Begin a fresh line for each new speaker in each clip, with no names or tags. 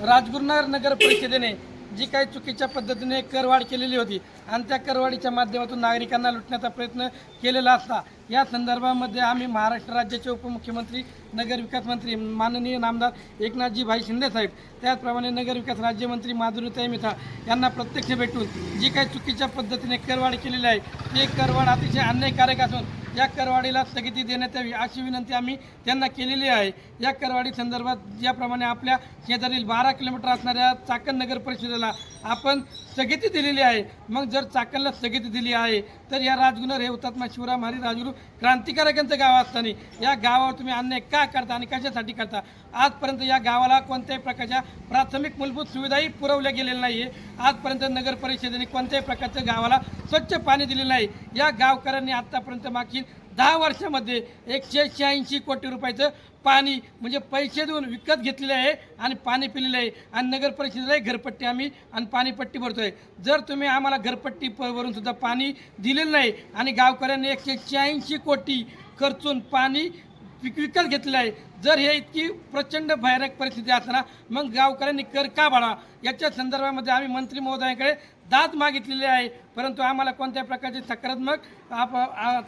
राजगुरुनगर नगर परिषदेने जी काही चुकीच्या पद्धतीने करवाढ केलेली होती आणि त्या करवाढीच्या माध्यमातून नागरिकांना लुटण्याचा प्रयत्न केलेला असता या संदर्भामध्ये आम्ही महाराष्ट्र राज्याचे उपमुख्यमंत्री नगरविकास मंत्री माननीय नामदार एकनाथजी भाई शिंदेसाहेब त्याचप्रमाणे नगरविकास राज्यमंत्री माधुरीताई मिथा यांना प्रत्यक्ष भेटून जी काही चुकीच्या पद्धतीने करवाढ केलेली आहे ते करवाढ अतिशय अन्यायकारक असून या करवाडीला स्थगिती देण्यात यावी अशी विनंती आम्ही त्यांना केलेली आहे. या करवाडी संदर्भात ज्याप्रमाणे आपल्या शेजारील बारा किलोमीटर असणाऱ्या चाकण नगर परिषदेला आपण स्थगिती दिलेली आहे. मग जर चाकणला स्थगिती दिली आहे तर या राजगुन्हर हे हुतात्मा शिवराम हरी राजगुरू क्रांतिकारकांचं गाव असताना या गावावर तुम्ही अन्याय का करता आणि कशासाठी करता? आजपर्यंत या गावाला कोणत्याही प्रकारच्या प्राथमिक मूलभूत सुविधाही पुरवल्या गेलेल्या नाही आहे आजपर्यंत नगर परिषदेने कोणत्याही प्रकारचं गावाला स्वच्छ पाणी दिलेलं नाही. या गावकऱ्यांनी आत्तापर्यंत मागील दहा वर्षामध्ये एकशे शहाऐंशी कोटी रुपयाचं पाणी म्हणजे पैसे देऊन विकत घेतलेले आहे आणि पाणी पिलेलं आहे. आणि नगर परिषदेलाही घरपट्टी आम्ही आणि पाणीपट्टी भरतो आहे जर तुम्ही आम्हाला घरपट्टी भरून सुद्धा पाणी दिलेलं नाही आणि गावकऱ्यांनी एकशे शहाऐंशी कोटी खर्चून पाणी विकत घेतलेलं आहे. जर हे इतकी प्रचंड भयानक परिस्थिती असताना मग गावकऱ्यांनी कर का भाडा? याच्या संदर्भामध्ये आम्ही मंत्री महोदयांकडे दाद मागितलेली आहे. परंतु आम्हाला कोणत्याही प्रकारचे सकारात्मक आप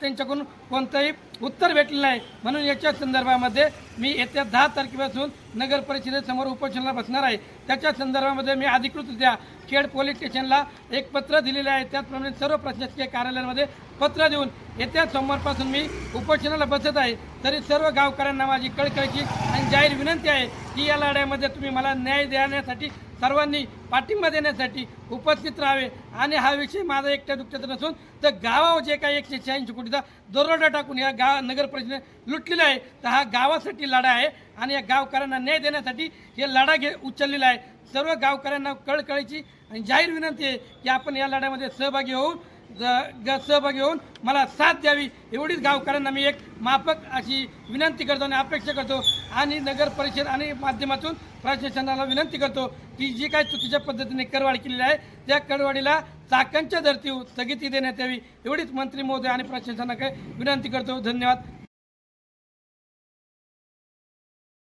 त्यांच्याकडून कोणतंही उत्तर भेटलेलं नाही. म्हणून याच्या संदर्भामध्ये मी येत्या दहा तारखेपासून नगर परिषदेसमोर उपोषणाला बसणार आहे. त्याच्या संदर्भामध्ये मी अधिकृतरित्या खेड पोलीस स्टेशनला एक पत्र दिलेले आहे. त्याचप्रमाणे सर्व प्रशासकीय कार्यालयांमध्ये पत्र देऊन येत्या सोमवारपासून मी उपोषणाला बसत आहे. तरी सर्व गावकऱ्यांना माझी कळकळची आणि जाहीर विनंती आहे की या लढ्यामध्ये तुम्ही मला न्याय देण्यासाठी सर्वांनी पाठिंबा देण्यासाठी उपस्थित राहावे. आणि हा विषय माझा एकट्या दुःखाचा नसून तर गावावर जे काही एकशे शहाऐंशी कोटीचा दरोडा टाकून या गाव नगर परिषदेने लुटलेला आहे तर हा गावासाठी लढा आहे आणि या गावकऱ्यांना न्याय देण्यासाठी हे लढा घे उचललेला आहे. सर्व गावकऱ्यांना कळकळीची आणि जाहीर विनंती आहे की आपण या लढ्यामध्ये सहभागी होऊन ज- ग- सहभागी होऊन मला साथ द्यावी. एवढीच गावकऱ्यांना मी एक माफक अशी विनंती करतो आणि अपेक्षा करतो. आणि नगर परिषद आणि माध्यमातून प्रशासनाला विनंती करतो की जी काही चुकीच्या पद्धतीने करवाढ केलेली आहे त्या करवाढीला चाकांच्या धर्तीवर स्थगिती देण्यात यावी. एवढीच मंत्री महोदय आणि प्रशासनाकडे विनंती करतो. धन्यवाद.